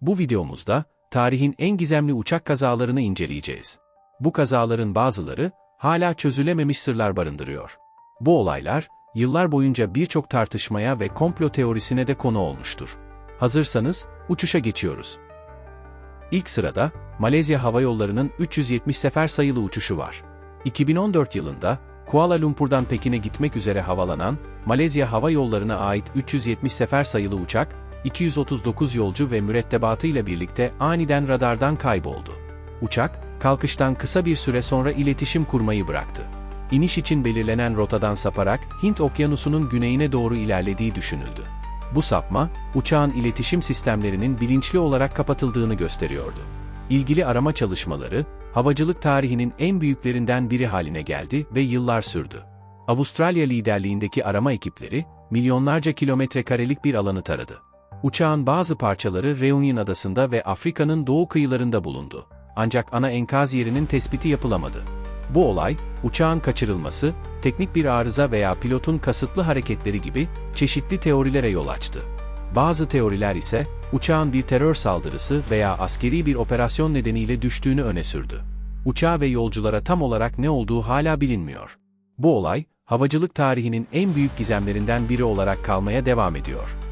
Bu videomuzda, tarihin en gizemli uçak kazalarını inceleyeceğiz. Bu kazaların bazıları, hala çözülememiş sırlar barındırıyor. Bu olaylar, yıllar boyunca birçok tartışmaya ve komplo teorisine de konu olmuştur. Hazırsanız, uçuşa geçiyoruz. İlk sırada, Malezya Hava Yolları'nın 370 sefer sayılı uçuşu var. 2014 yılında, Kuala Lumpur'dan Pekin'e gitmek üzere havalanan, Malezya Hava Yolları'na ait 370 sefer sayılı uçak, 239 yolcu ve mürettebatıyla birlikte aniden radardan kayboldu. Uçak, kalkıştan kısa bir süre sonra iletişim kurmayı bıraktı. İniş için belirlenen rotadan saparak Hint Okyanusu'nun güneyine doğru ilerlediği düşünüldü. Bu sapma, uçağın iletişim sistemlerinin bilinçli olarak kapatıldığını gösteriyordu. İlgili arama çalışmaları, havacılık tarihinin en büyüklerinden biri haline geldi ve yıllar sürdü. Avustralya liderliğindeki arama ekipleri, milyonlarca kilometre karelik bir alanı taradı. Uçağın bazı parçaları Reunion adasında ve Afrika'nın doğu kıyılarında bulundu. Ancak ana enkaz yerinin tespiti yapılamadı. Bu olay, uçağın kaçırılması, teknik bir arıza veya pilotun kasıtlı hareketleri gibi çeşitli teorilere yol açtı. Bazı teoriler ise, uçağın bir terör saldırısı veya askeri bir operasyon nedeniyle düştüğünü öne sürdü. Uçağa ve yolculara tam olarak ne olduğu hala bilinmiyor. Bu olay, havacılık tarihinin en büyük gizemlerinden biri olarak kalmaya devam ediyor.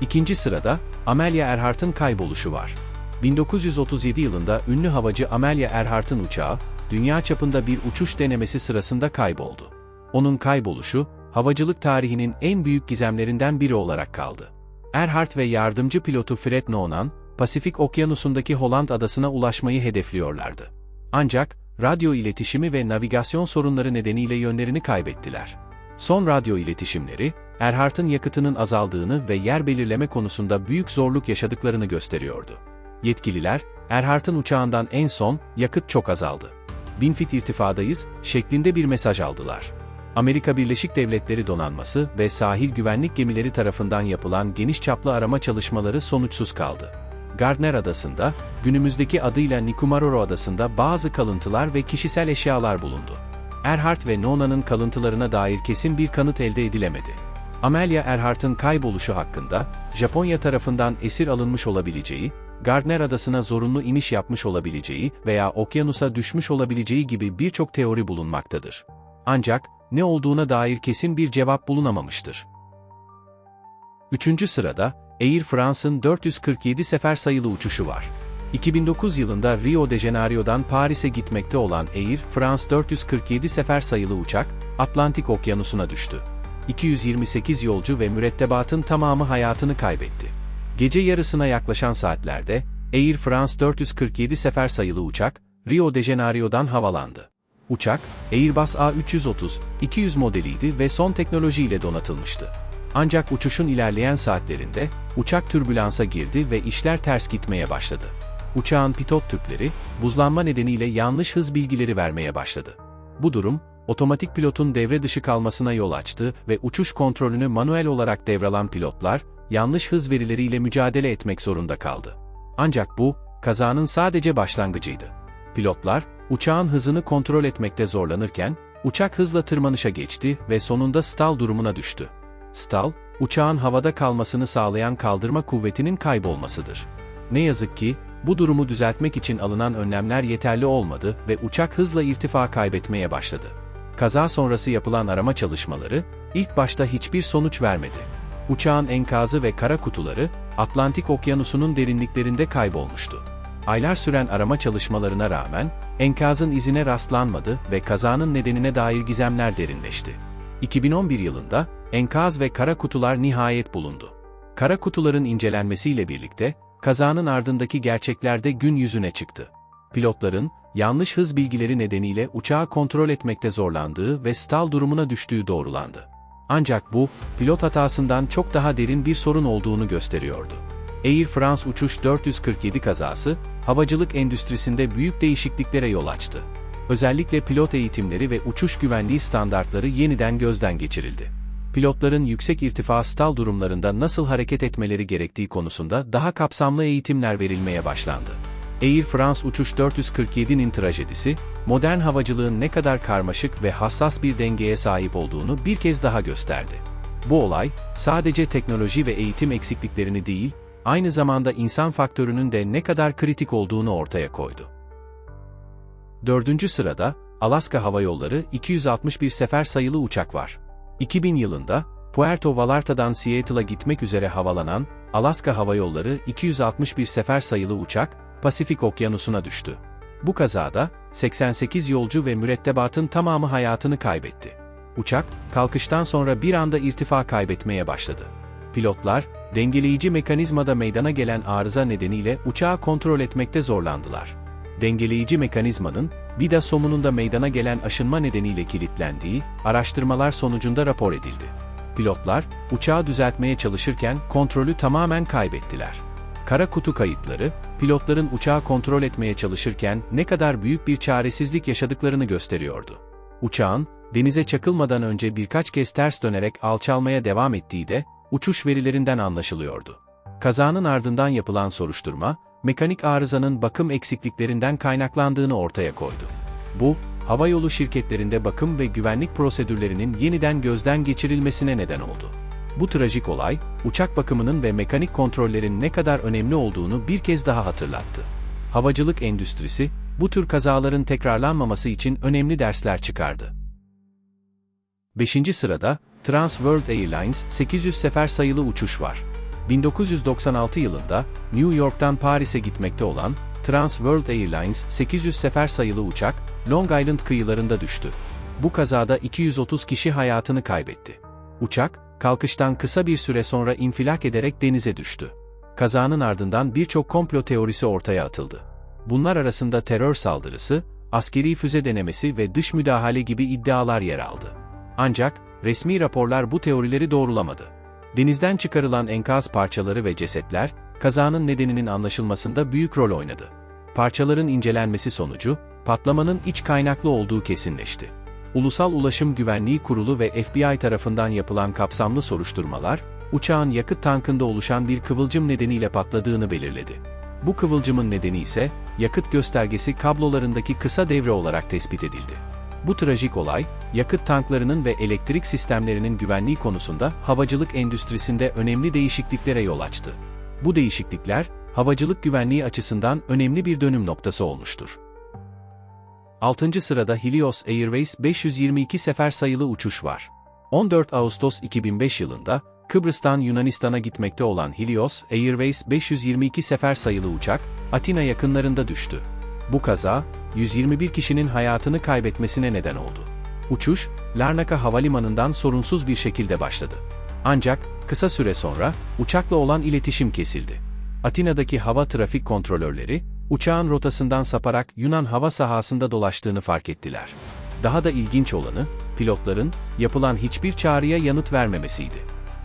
İkinci sırada, Amelia Earhart'ın kayboluşu var. 1937 yılında ünlü havacı Amelia Earhart'ın uçağı, dünya çapında bir uçuş denemesi sırasında kayboldu. Onun kayboluşu, havacılık tarihinin en büyük gizemlerinden biri olarak kaldı. Earhart ve yardımcı pilotu Fred Noonan, Pasifik Okyanusu'ndaki Holland adasına ulaşmayı hedefliyorlardı. Ancak, radyo iletişimi ve navigasyon sorunları nedeniyle yönlerini kaybettiler. Son radyo iletişimleri, Earhart'ın yakıtının azaldığını ve yer belirleme konusunda büyük zorluk yaşadıklarını gösteriyordu. Yetkililer, Earhart'ın uçağından en son, yakıt çok azaldı. Bin fit irtifadayız, şeklinde bir mesaj aldılar. Amerika Birleşik Devletleri donanması ve sahil güvenlik gemileri tarafından yapılan geniş çaplı arama çalışmaları sonuçsuz kaldı. Gardner Adası'nda, günümüzdeki adıyla Nikumaroro Adası'nda bazı kalıntılar ve kişisel eşyalar bulundu. Earhart ve Nona'nın kalıntılarına dair kesin bir kanıt elde edilemedi. Amelia Earhart'ın kayboluşu hakkında, Japonya tarafından esir alınmış olabileceği, Gardner Adası'na zorunlu iniş yapmış olabileceği veya okyanusa düşmüş olabileceği gibi birçok teori bulunmaktadır. Ancak, ne olduğuna dair kesin bir cevap bulunamamıştır. Üçüncü sırada, Air France'ın 447 sefer sayılı uçuşu var. 2009 yılında Rio de Janeiro'dan Paris'e gitmekte olan Air France 447 sefer sayılı uçak, Atlantik Okyanusu'na düştü. 228 yolcu ve mürettebatın tamamı hayatını kaybetti. Gece yarısına yaklaşan saatlerde, Air France 447 sefer sayılı uçak, Rio de Janeiro'dan havalandı. Uçak, Airbus A330-200 modeliydi ve son teknolojiyle donatılmıştı. Ancak uçuşun ilerleyen saatlerinde, uçak türbülansa girdi ve işler ters gitmeye başladı. Uçağın pitot tüpleri, buzlanma nedeniyle yanlış hız bilgileri vermeye başladı. Bu durum, otomatik pilotun devre dışı kalmasına yol açtı ve uçuş kontrolünü manuel olarak devralan pilotlar, yanlış hız verileriyle mücadele etmek zorunda kaldı. Ancak bu, kazanın sadece başlangıcıydı. Pilotlar, uçağın hızını kontrol etmekte zorlanırken, uçak hızla tırmanışa geçti ve sonunda stall durumuna düştü. Stall, uçağın havada kalmasını sağlayan kaldırma kuvvetinin kaybolmasıdır. Ne yazık ki, bu durumu düzeltmek için alınan önlemler yeterli olmadı ve uçak hızla irtifa kaybetmeye başladı. Kaza sonrası yapılan arama çalışmaları, ilk başta hiçbir sonuç vermedi. Uçağın enkazı ve kara kutuları, Atlantik Okyanusu'nun derinliklerinde kaybolmuştu. Aylar süren arama çalışmalarına rağmen, enkazın izine rastlanmadı ve kazanın nedenine dair gizemler derinleşti. 2011 yılında, enkaz ve kara kutular nihayet bulundu. Kara kutuların incelenmesiyle birlikte, kazanın ardındaki gerçekler de gün yüzüne çıktı. Pilotların, yanlış hız bilgileri nedeniyle uçağı kontrol etmekte zorlandığı ve stall durumuna düştüğü doğrulandı. Ancak bu, pilot hatasından çok daha derin bir sorun olduğunu gösteriyordu. Air France Uçuş 447 kazası, havacılık endüstrisinde büyük değişikliklere yol açtı. Özellikle pilot eğitimleri ve uçuş güvenliği standartları yeniden gözden geçirildi. Pilotların yüksek irtifa stall durumlarında nasıl hareket etmeleri gerektiği konusunda daha kapsamlı eğitimler verilmeye başlandı. Air France Uçuş 447'nin trajedisi, modern havacılığın ne kadar karmaşık ve hassas bir dengeye sahip olduğunu bir kez daha gösterdi. Bu olay, sadece teknoloji ve eğitim eksikliklerini değil, aynı zamanda insan faktörünün de ne kadar kritik olduğunu ortaya koydu. Dördüncü sırada, Alaska Hava Yolları 261 sefer sayılı uçak var. 2000 yılında, Puerto Vallarta'dan Seattle'a gitmek üzere havalanan, Alaska Hava Yolları 261 sefer sayılı uçak, Pasifik Okyanusu'na düştü. Bu kazada, 88 yolcu ve mürettebatın tamamı hayatını kaybetti. Uçak, kalkıştan sonra bir anda irtifa kaybetmeye başladı. Pilotlar, dengeleyici mekanizmada meydana gelen arıza nedeniyle uçağı kontrol etmekte zorlandılar. Dengeleyici mekanizmanın, vida somununda meydana gelen aşınma nedeniyle kilitlendiği, araştırmalar sonucunda rapor edildi. Pilotlar, uçağı düzeltmeye çalışırken kontrolü tamamen kaybettiler. Kara kutu kayıtları, pilotların uçağı kontrol etmeye çalışırken ne kadar büyük bir çaresizlik yaşadıklarını gösteriyordu. Uçağın, denize çakılmadan önce birkaç kez ters dönerek alçalmaya devam ettiği de, uçuş verilerinden anlaşılıyordu. Kazanın ardından yapılan soruşturma, mekanik arızanın bakım eksikliklerinden kaynaklandığını ortaya koydu. Bu, havayolu şirketlerinde bakım ve güvenlik prosedürlerinin yeniden gözden geçirilmesine neden oldu. Bu trajik olay, uçak bakımının ve mekanik kontrollerin ne kadar önemli olduğunu bir kez daha hatırlattı. Havacılık endüstrisi, bu tür kazaların tekrarlanmaması için önemli dersler çıkardı. 5. sırada, Trans World Airlines 800 sefer sayılı uçuş var. 1996 yılında New York'tan Paris'e gitmekte olan Trans World Airlines 800 sefer sayılı uçak Long Island kıyılarında düştü. Bu kazada 230 kişi hayatını kaybetti. Uçak, kalkıştan kısa bir süre sonra infilak ederek denize düştü. Kazanın ardından birçok komplo teorisi ortaya atıldı. Bunlar arasında terör saldırısı, askeri füze denemesi ve dış müdahale gibi iddialar yer aldı. Ancak, resmi raporlar bu teorileri doğrulamadı. Denizden çıkarılan enkaz parçaları ve cesetler, kazanın nedeninin anlaşılmasında büyük rol oynadı. Parçaların incelenmesi sonucu, patlamanın iç kaynaklı olduğu kesinleşti. Ulusal Ulaşım Güvenliği Kurulu ve FBI tarafından yapılan kapsamlı soruşturmalar, uçağın yakıt tankında oluşan bir kıvılcım nedeniyle patladığını belirledi. Bu kıvılcımın nedeni ise, yakıt göstergesi kablolarındaki kısa devre olarak tespit edildi. Bu trajik olay, yakıt tanklarının ve elektrik sistemlerinin güvenliği konusunda havacılık endüstrisinde önemli değişikliklere yol açtı. Bu değişiklikler, havacılık güvenliği açısından önemli bir dönüm noktası olmuştur. 6. sırada Helios Airways 522 sefer sayılı uçuş var. 14 Ağustos 2005 yılında, Kıbrıs'tan Yunanistan'a gitmekte olan Helios Airways 522 sefer sayılı uçak, Atina yakınlarında düştü. Bu kaza, 121 kişinin hayatını kaybetmesine neden oldu. Uçuş, Larnaca Havalimanı'ndan sorunsuz bir şekilde başladı. Ancak, kısa süre sonra, uçakla olan iletişim kesildi. Atina'daki hava trafik kontrolörleri, uçağın rotasından saparak Yunan hava sahasında dolaştığını fark ettiler. Daha da ilginç olanı, pilotların, yapılan hiçbir çağrıya yanıt vermemesiydi.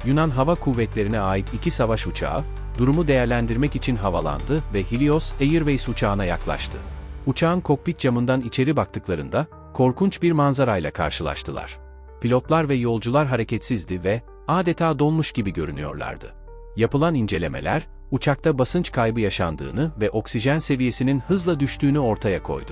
Yunan Hava Kuvvetleri'ne ait iki savaş uçağı, durumu değerlendirmek için havalandı ve Helios Airways uçağına yaklaştı. Uçağın kokpit camından içeri baktıklarında, korkunç bir manzarayla karşılaştılar. Pilotlar ve yolcular hareketsizdi ve adeta donmuş gibi görünüyorlardı. Yapılan incelemeler, uçakta basınç kaybı yaşandığını ve oksijen seviyesinin hızla düştüğünü ortaya koydu.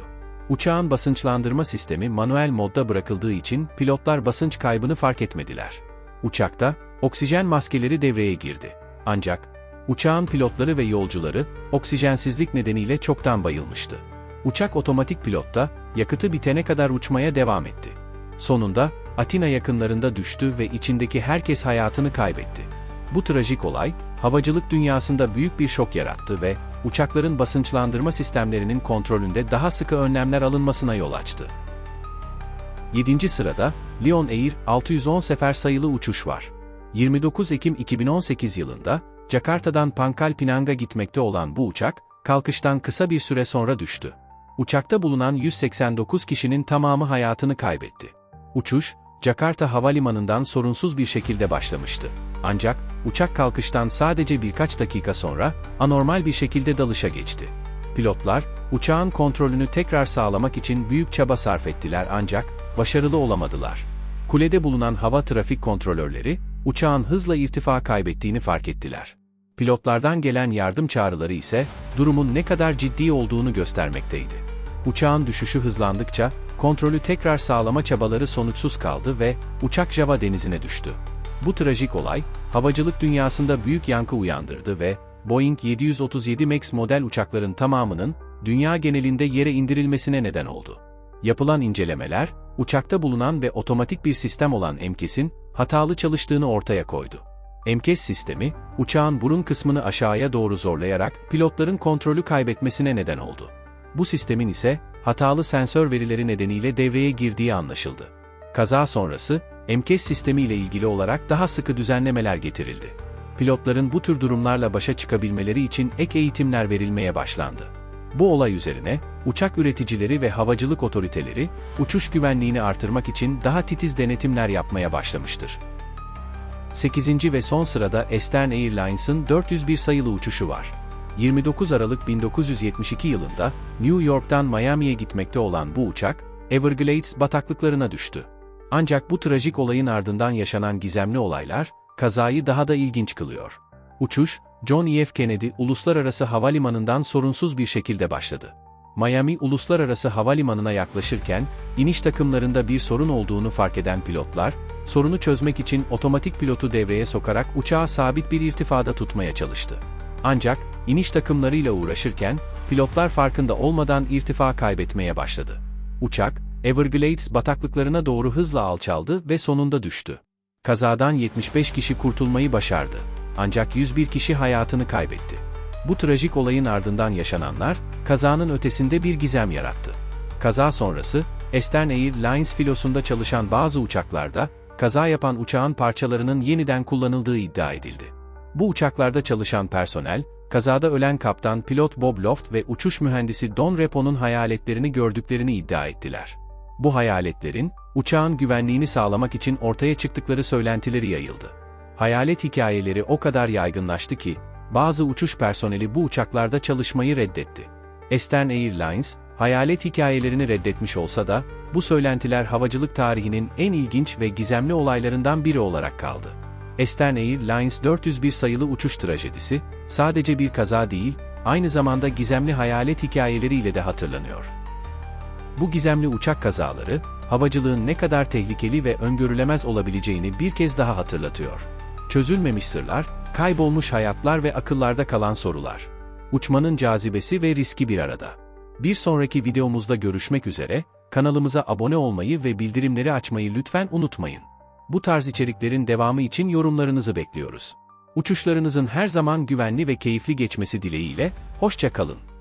Uçağın basınçlandırma sistemi manuel modda bırakıldığı için pilotlar basınç kaybını fark etmediler. Uçakta, oksijen maskeleri devreye girdi. Ancak, uçağın pilotları ve yolcuları, oksijensizlik nedeniyle çoktan bayılmıştı. Uçak otomatik pilotta, yakıtı bitene kadar uçmaya devam etti. Sonunda, Atina yakınlarında düştü ve içindeki herkes hayatını kaybetti. Bu trajik olay, havacılık dünyasında büyük bir şok yarattı ve uçakların basınçlandırma sistemlerinin kontrolünde daha sıkı önlemler alınmasına yol açtı. 7. sırada, Lion Air 610 sefer sayılı uçuş var. 29 Ekim 2018 yılında, Jakarta'dan Pankal Pinang'a gitmekte olan bu uçak, kalkıştan kısa bir süre sonra düştü. Uçakta bulunan 189 kişinin tamamı hayatını kaybetti. Uçuş, Jakarta Havalimanı'ndan sorunsuz bir şekilde başlamıştı. Ancak, uçak kalkıştan sadece birkaç dakika sonra, anormal bir şekilde dalışa geçti. Pilotlar, uçağın kontrolünü tekrar sağlamak için büyük çaba sarf ettiler ancak, başarılı olamadılar. Kulede bulunan hava trafik kontrolörleri, uçağın hızla irtifa kaybettiğini fark ettiler. Pilotlardan gelen yardım çağrıları ise, durumun ne kadar ciddi olduğunu göstermekteydi. Uçağın düşüşü hızlandıkça, kontrolü tekrar sağlama çabaları sonuçsuz kaldı ve uçak Java denizine düştü. Bu trajik olay, havacılık dünyasında büyük yankı uyandırdı ve Boeing 737 MAX model uçakların tamamının dünya genelinde yere indirilmesine neden oldu. Yapılan incelemeler, uçakta bulunan ve otomatik bir sistem olan MCAS'in hatalı çalıştığını ortaya koydu. MCAS sistemi, uçağın burun kısmını aşağıya doğru zorlayarak pilotların kontrolü kaybetmesine neden oldu. Bu sistemin ise hatalı sensör verileri nedeniyle devreye girdiği anlaşıldı. Kaza sonrası, MCAS sistemi ile ilgili olarak daha sıkı düzenlemeler getirildi. Pilotların bu tür durumlarla başa çıkabilmeleri için ek eğitimler verilmeye başlandı. Bu olay üzerine, uçak üreticileri ve havacılık otoriteleri, uçuş güvenliğini artırmak için daha titiz denetimler yapmaya başlamıştır. 8. ve son sırada Eastern Airlines'ın 401 sayılı uçuşu var. 29 Aralık 1972 yılında New York'tan Miami'ye gitmekte olan bu uçak, Everglades bataklıklarına düştü. Ancak bu trajik olayın ardından yaşanan gizemli olaylar, kazayı daha da ilginç kılıyor. Uçuş, John F. Kennedy Uluslararası Havalimanı'ndan sorunsuz bir şekilde başladı. Miami Uluslararası Havalimanı'na yaklaşırken, iniş takımlarında bir sorun olduğunu fark eden pilotlar, sorunu çözmek için otomatik pilotu devreye sokarak uçağı sabit bir irtifada tutmaya çalıştı. Ancak, iniş takımlarıyla uğraşırken, pilotlar farkında olmadan irtifa kaybetmeye başladı. Uçak, Everglades bataklıklarına doğru hızla alçaldı ve sonunda düştü. Kazadan 75 kişi kurtulmayı başardı. Ancak 101 kişi hayatını kaybetti. Bu trajik olayın ardından yaşananlar, kazanın ötesinde bir gizem yarattı. Kaza sonrası, Eastern Airlines filosunda çalışan bazı uçaklarda, kaza yapan uçağın parçalarının yeniden kullanıldığı iddia edildi. Bu uçaklarda çalışan personel, kazada ölen kaptan pilot Bob Loft ve uçuş mühendisi Don Repo'nun hayaletlerini gördüklerini iddia ettiler. Bu hayaletlerin, uçağın güvenliğini sağlamak için ortaya çıktıkları söylentileri yayıldı. Hayalet hikayeleri o kadar yaygınlaştı ki, bazı uçuş personeli bu uçaklarda çalışmayı reddetti. Eastern Airlines, hayalet hikayelerini reddetmiş olsa da, bu söylentiler havacılık tarihinin en ilginç ve gizemli olaylarından biri olarak kaldı. Eastern Airlines 401 sayılı uçuş trajedisi, sadece bir kaza değil, aynı zamanda gizemli hayalet hikayeleriyle de hatırlanıyor. Bu gizemli uçak kazaları, havacılığın ne kadar tehlikeli ve öngörülemez olabileceğini bir kez daha hatırlatıyor. Çözülmemiş sırlar, kaybolmuş hayatlar ve akıllarda kalan sorular. Uçmanın cazibesi ve riski bir arada. Bir sonraki videomuzda görüşmek üzere, kanalımıza abone olmayı ve bildirimleri açmayı lütfen unutmayın. Bu tarz içeriklerin devamı için yorumlarınızı bekliyoruz. Uçuşlarınızın her zaman güvenli ve keyifli geçmesi dileğiyle, hoşça kalın.